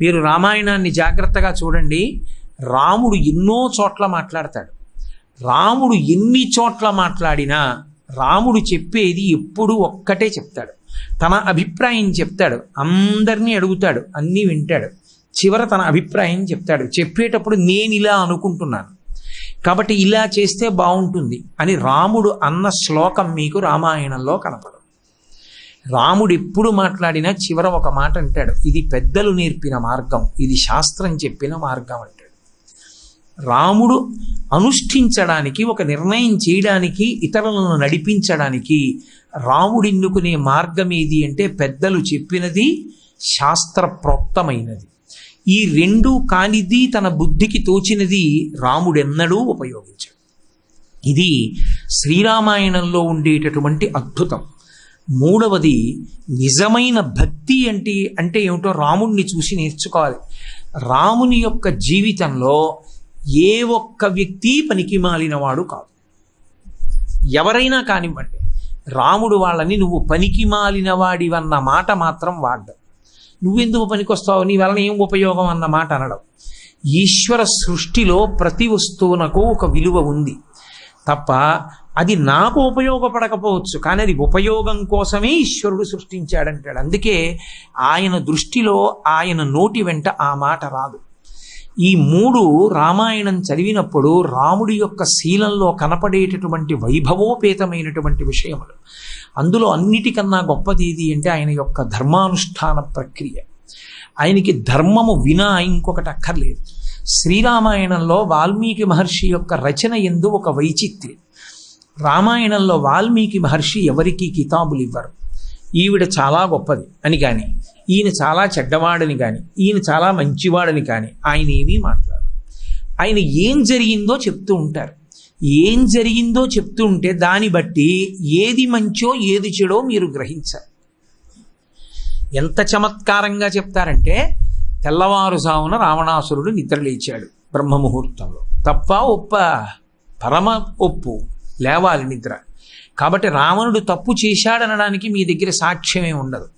మీరు రామాయణాన్ని జాగ్రత్తగా చూడండి. రాముడు ఎన్నో చోట్ల మాట్లాడతాడు. రాముడు ఎన్ని చోట్ల మాట్లాడినా రాముడు చెప్పేది ఎప్పుడు ఒక్కటే చెప్తాడు. తన అభిప్రాయం చెప్తాడు. అందరినీ అడుగుతాడు. అన్నీ వింటాడు. చివర తన అభిప్రాయం చెప్తాడు. చెప్పేటప్పుడు నేను ఇలా అనుకుంటున్నాను. కాబట్టి ఇలా చేస్తే బాగుంటుంది అని రాముడు అన్న శ్లోకం మీకు రామాయణంలో కనపడదు. రాముడు ఎప్పుడు మాట్లాడినా చివర ఒక మాట అంటాడు. ఇది పెద్దలు నేర్పిన మార్గం ఇది శాస్త్రం చెప్పిన మార్గం అంటాడు. రాముడు అనుష్ఠించడానికి ఒక నిర్ణయం చేయడానికి ఇతరులను నడిపించడానికి రాముడు ఎన్నుకునే మార్గం ఏది అంటే పెద్దలు చెప్పినది శాస్త్ర ప్రోక్తమైనది ఈ రెండు కానిది తన బుద్ధికి తోచినది రాముడెన్నడూ ఉపయోగించాడు. ఇది శ్రీరామాయణంలో ఉండేటటువంటి అద్భుతం. మూడవది నిజమైన భక్తి అంటే అంటే ఏమిటో రాముణ్ణి చూసి నేర్చుకోవాలి. రాముని యొక్క జీవితంలో ఏ ఒక్క వ్యక్తి పనికి మాలినవాడు కాదు. ఎవరైనా కానివ్వండి రాముడు వాళ్ళని నువ్వు పనికి మాలినవాడివన్న మాట మాత్రం వాడ్డం. నువ్వెందుకు పనికొస్తావు? నీ వలన ఏం ఉపయోగం అన్న మాట అనడం. ఈశ్వర సృష్టిలో ప్రతి వస్తువునకు ఒక విలువ ఉంది. తప్ప అది నాకు ఉపయోగపడకపోవచ్చు కానీ అది ఉపయోగం కోసమే ఈశ్వరుడు సృష్టించాడంటాడు. అందుకే ఆయన దృష్టిలో ఆయన నోటి వెంట ఆ మాట రాదు. ఈ మూడు రామాయణం చదివినప్పుడు రాముడి యొక్క శీలంలో కనపడేటటువంటి వైభవోపేతమైనటువంటి విషయములు. అందులో అన్నిటికన్నా గొప్పది ఏది అంటే ఆయన యొక్క ధర్మానుష్ఠాన ప్రక్రియ. ఆయనకి ధర్మము వినా ఇంకొకటి అక్కర్లేదు. శ్రీరామాయణంలో వాల్మీకి మహర్షి యొక్క రచన ఎందు ఒక వైచిత్ర్యం. రామాయణంలో వాల్మీకి మహర్షి ఎవరికి కితాబులు ఇవ్వరు. ఈవిడ చాలా గొప్పది అని కానీ ఈయన చాలా చెడ్డవాడని కానీ ఈయన చాలా మంచివాడని కానీ ఆయన ఏమీ మాట్లాడు ఆయన ఏం జరిగిందో చెప్తూ ఉంటారు. ఏం జరిగిందో చెప్తూ ఉంటే దాన్ని బట్టి ఏది మంచో ఏది చెడో మీరు గ్రహించాలి. ఎంత చమత్కారంగా చెప్తారంటే తెల్లవారుజామున రావణాసురుడు నిద్రలేచాడు బ్రహ్మముహూర్తంలో. తప్ప ఒప్ప పరమ ఒప్పు. లేవాలి నిద్ర. కాబట్టి రావణుడు తప్పు చేశాడనడానికి మీ దగ్గర సాక్ష్యమే ఉండదు.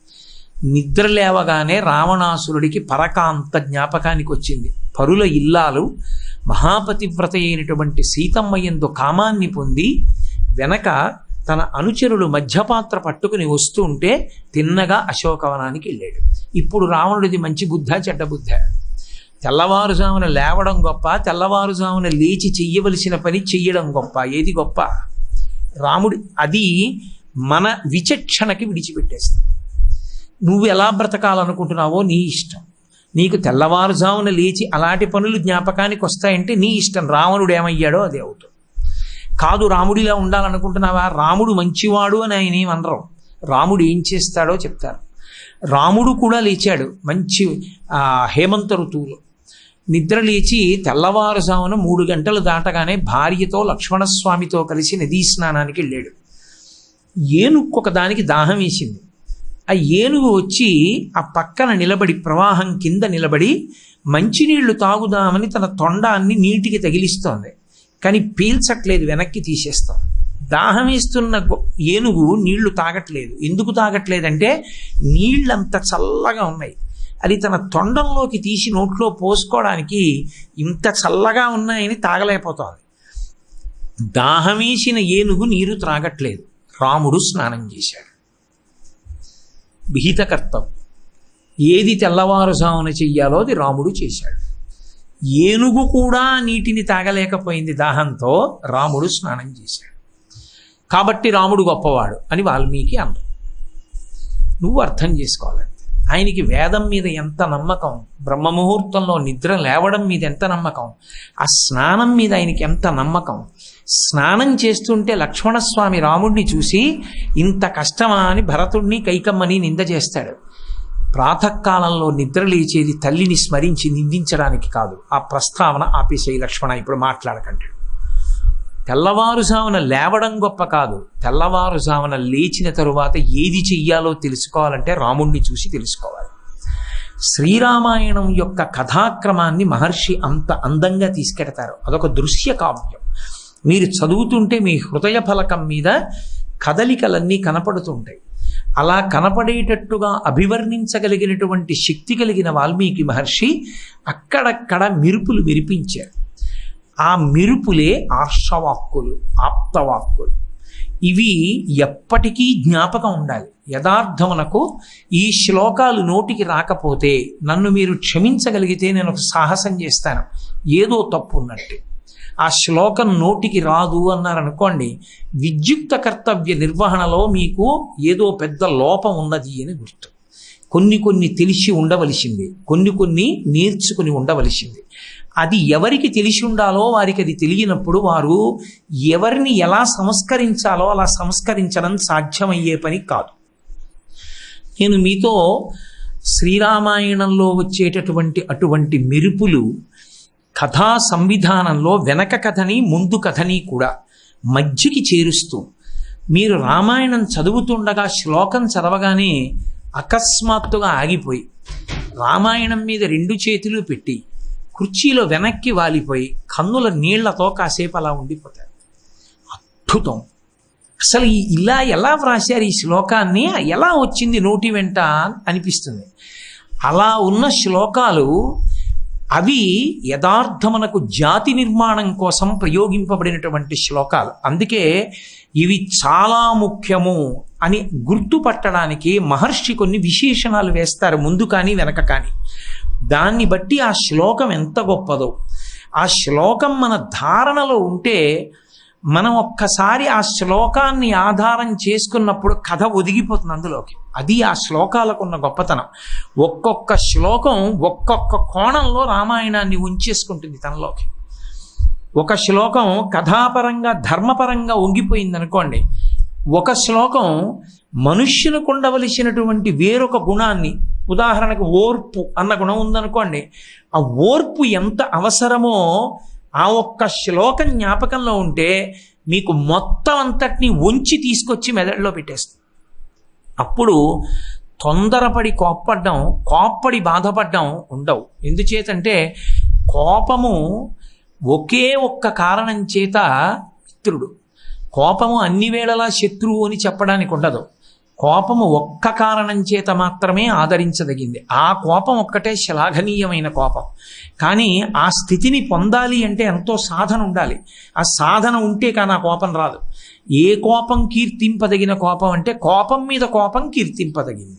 నిద్ర లేవగానే రావణాసురుడికి పరకాంత జ్ఞాపకానికి వచ్చింది. పరుల ఇల్లాలు మహాపతివ్రత అయినటువంటి సీతమ్మ ఎందు కామాన్ని పొంది వెనక తన అనుచరులు మధ్యపాత్ర పట్టుకుని వస్తూ ఉంటే తిన్నగా అశోకవనానికి వెళ్ళాడు. ఇప్పుడు రావణుడిది మంచి బుద్ధ చెడ్డ బుద్ధ. తెల్లవారుజామున లేవడం గొప్ప తెల్లవారుజామున లేచి చెయ్యవలసిన పని చెయ్యడం గొప్ప. ఏది గొప్ప? రాముడి అది మన విచక్షణకి విడిచిపెట్టేస్తాం నువ్వు ఎలా బ్రతకాలనుకుంటున్నావో నీ ఇష్టం. నీకు తెల్లవారుజామున లేచి అలాంటి పనులు జ్ఞాపకానికి వస్తాయంటే నీ ఇష్టం. రావణుడు ఏమయ్యాడో అదే అవుతుంది. కాదు రాముడిలా ఉండాలనుకుంటున్నావా? రాముడు మంచివాడు అని ఆయన ఏమనరు రాముడు ఏం చేస్తాడో చెప్తారు. రాముడు కూడా లేచాడు. మంచి హేమంత ఋతువులో. నిద్ర లేచి తెల్లవారుజామున మూడు గంటలు దాటగానే భార్యతో లక్ష్మణస్వామితో కలిసి నదీ స్నానానికి వెళ్ళాడు. ఏనుగు ఒకదానికి దాహం వేసింది. ఆ ఏనుగు వచ్చి ఆ పక్కన నిలబడి ప్రవాహం కింద నిలబడి మంచినీళ్ళు తాగుదామని తన తొండాన్ని నీటికి తగిలిస్తోంది. కానీ పీల్చట్లేదు వెనక్కి తీసేస్తాం దాహం వేస్తున్న ఏనుగు నీళ్ళు తాగట్లేదు. ఎందుకు తాగట్లేదంటే నీళ్ళంత చల్లగా ఉన్నాయి. అది తన తొండంలోకి తీసి నోట్లో పోసుకోవడానికి ఇంత చల్లగా ఉన్నాయని తాగలేకపోతుంది దాహమేసిన ఏనుగు నీరు త్రాగట్లేదు. రాముడు స్నానం చేశాడు. విహిత కర్తవ్యం. ఏది తెల్లవారుజామున చెయ్యాలో అది రాముడు చేశాడు. ఏనుగు కూడా నీటిని తాగలేకపోయింది దాహంతో రాముడు స్నానం చేశాడు. కాబట్టి రాముడు గొప్పవాడు అని వాల్మీకి అన్నారు. నువ్వు అర్థం చేసుకోవాలి. ఆయనకి వేదం మీద ఎంత నమ్మకం? బ్రహ్మముహూర్తంలో నిద్ర లేవడం మీద ఎంత నమ్మకం? ఆ స్నానం మీద ఆయనకి ఎంత నమ్మకం? స్నానం చేస్తుంటే లక్ష్మణస్వామి రాముడిని చూసి ఇంత కష్టమా అని భరతుడిని కైకమ్మని నింద చేస్తాడు. ప్రాతకాలంలో నిద్ర లేచేది తల్లిని స్మరించి నిందించడానికి కాదు. ఆ ప్రస్తావన ఆపేసేయి లక్ష్మణ ఇప్పుడు మాట్లాడకంటాడు తెల్లవారుజామున లేవడం గొప్ప కాదు. తెల్లవారుజామున లేచిన తరువాత ఏది చెయ్యాలో తెలుసుకోవాలంటే రాముణ్ణి చూసి తెలుసుకోవాలి. శ్రీరామాయణం యొక్క కథాక్రమాన్ని మహర్షి అంత అందంగా తీసుకెడతారు. అదొక దృశ్య కావ్యం. మీరు చదువుతుంటే మీ హృదయ ఫలకం మీద కదలికలన్నీ కనపడుతుంటాయి. అలా కనపడేటట్టుగా అభివర్ణించగలిగినటువంటి శక్తి కలిగిన వాల్మీకి మహర్షి అక్కడక్కడ మెరుపులు విరిపించారు ఆ మెరుపులే ఆర్షవాక్కులు ఆప్తవాక్కులు. ఇవి ఎప్పటికీ జ్ఞాపకం ఉండాలి. యథార్థమునకు ఈ శ్లోకాలు నోటికి రాకపోతే నన్ను మీరు క్షమించగలిగితే నేను ఒక సాహసం చేస్తాను. ఏదో తప్పు ఉన్నట్టు. ఆ శ్లోకం నోటికి రాదు అన్నారనుకోండి విద్యుక్త కర్తవ్య నిర్వహణలో మీకు ఏదో పెద్ద లోపం ఉన్నది అని గుర్తు. కొన్ని కొన్ని తెలిసి ఉండవలసింది. కొన్ని కొన్ని నేర్చుకుని ఉండవలసింది. అది ఎవరికి తెలిసి ఉండాలో వారికి అది తెలియనప్పుడు వారు ఎవరిని ఎలా సంస్కరించాలో అలా సంస్కరించడం సాధ్యమయ్యే పని కాదు. నేను మీతో శ్రీరామాయణంలో వచ్చేటటువంటి అటువంటి మెరుపులు కథా సంవిధానంలో వెనక కథని ముందు కథని కూడా మధ్యకి చేరుస్తూ మీరు రామాయణం చదువుతుండగా శ్లోకం చదవగానే అకస్మాత్తుగా ఆగిపోయి రామాయణం మీద రెండు చేతులు పెట్టి కుర్చీలో వెనక్కి వాలిపోయి కన్నుల నీళ్ళతో కాసేపు అలా ఉండిపోతారు. అద్భుతం. అసలు ఈ ఇలా ఎలా వ్రాశారు ఈ శ్లోకాన్ని? ఎలా వచ్చింది నోటి వెంట అనిపిస్తుంది. అలా ఉన్న శ్లోకాలు అవి యథార్థమునకు జాతి నిర్మాణం కోసం ప్రయోగింపబడినటువంటి శ్లోకాలు. అందుకే ఇవి చాలా ముఖ్యము అని గుర్తుపట్టడానికి మహర్షి కొన్ని విశేషణాలు వేస్తారు. ముందు కానీ వెనక కానీ. దాన్ని బట్టి ఆ శ్లోకం ఎంత గొప్పదో. ఆ శ్లోకం మన ధారణలో ఉంటే మనం ఒక్కసారి ఆ శ్లోకాన్ని ఆధారం చేసుకున్నప్పుడు కథ ఒదిగిపోతుంది అందులోకి. అది ఆ శ్లోకాలకు ఉన్న గొప్పతనం. ఒక్కొక్క శ్లోకం ఒక్కొక్క కోణంలో రామాయణాన్ని ఉంచేసుకుంటుంది తనలోకి. ఒక శ్లోకం కథాపరంగా ధర్మపరంగా ఉంగిపోయింది అనుకోండి ఒక శ్లోకం మనుష్యులకు ఉండవలసినటువంటి వేరొక గుణాన్ని ఉదాహరణకు ఓర్పు అన్న గుణం ఉందనుకోండి ఆ ఓర్పు ఎంత అవసరమో ఆ ఒక్క శ్లోకం జ్ఞాపకంలో ఉంటే మీకు మొత్తం అంతటిని ఉంచి తీసుకొచ్చి మెదడులో పెట్టేస్తుంది. అప్పుడు తొందరపడి కోప్పడ్డం కోప్పడి బాధపడ్డం ఉండవు. ఎందుచేతంటే కోపము ఒకే ఒక్క కారణం చేత మిత్రుడు కోపము అన్ని వేళలా శత్రువు అని చెప్పడానికి ఉండదు. కోపము ఒక్క కారణం చేత మాత్రమే ఆదరించదగింది. ఆ కోపం ఒక్కటే శ్లాఘనీయమైన కోపం. కానీ ఆ స్థితిని పొందాలి అంటే ఎంతో సాధన ఉండాలి. ఆ సాధన ఉంటే కానీ ఆ కోపం రాదు. ఏ కోపం కీర్తింపదగిన కోపం అంటే కోపం మీద కోపం కీర్తింపదగింది.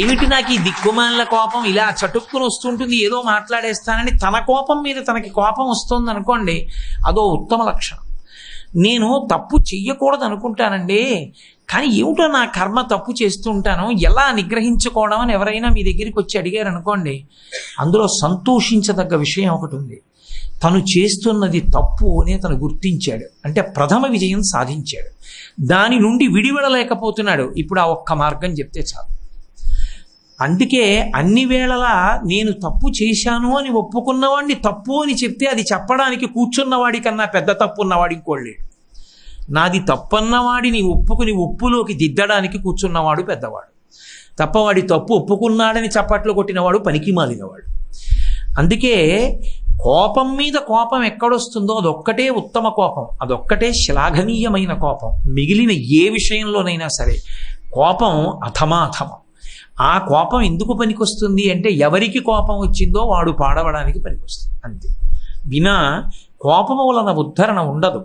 ఏమిటి నాకు ఈ దిక్కుమాల కోపం? ఇలా చటుక్కుని వస్తుంటుంది ఏదో మాట్లాడేస్తానని తన కోపం మీద తనకి కోపం వస్తుంది అనుకోండి అదో ఉత్తమ లక్షణం. నేను తప్పు చెయ్యకూడదు అనుకుంటానండి కానీ ఏమిటో నా కర్మ తప్పు చేస్తూ ఉంటాను ఎలా నిగ్రహించుకోవడం అని ఎవరైనా మీ దగ్గరికి వచ్చి అడిగారు అనుకోండి అందులో సంతోషించదగ్గ విషయం ఒకటి ఉంది. తను చేస్తున్నది తప్పు అని తను గుర్తించాడు. అంటే ప్రథమ విజయం సాధించాడు. దాని నుండి విడివడలేకపోతున్నాడు. ఇప్పుడు ఆ ఒక్క మార్గం చెప్తే చాలు. అందుకే అన్ని వేళలా నేను తప్పు చేశాను అని ఒప్పుకున్నవాడిని తప్పు అని చెప్తే అది చెప్పడానికి కూర్చున్నవాడి కన్నా పెద్ద తప్పు ఉన్నవాడు ఇంకోళ్ళేడు నాది తప్పన్నవాడిని ఒప్పుకుని ఉప్పులోకి దిద్దడానికి కూర్చున్నవాడు పెద్దవాడు. తప్పవాడి తప్పు ఒప్పుకున్నాడని చప్పట్లు కొట్టినవాడు పనికి మాలినవాడు. అందుకే కోపం మీద కోపం ఎక్కడొస్తుందో అదొక్కటే ఉత్తమ కోపం అదొక్కటే శ్లాఘనీయమైన కోపం. మిగిలిన ఏ విషయంలోనైనా సరే కోపం అథమాథమం ఆ కోపం ఎందుకు పనికొస్తుంది అంటే ఎవరికి కోపం వచ్చిందో వాడు పాడవడానికి పనికొస్తుంది. అంతే. వినా కోపము వలన ఉద్ధరణ ఉండదు.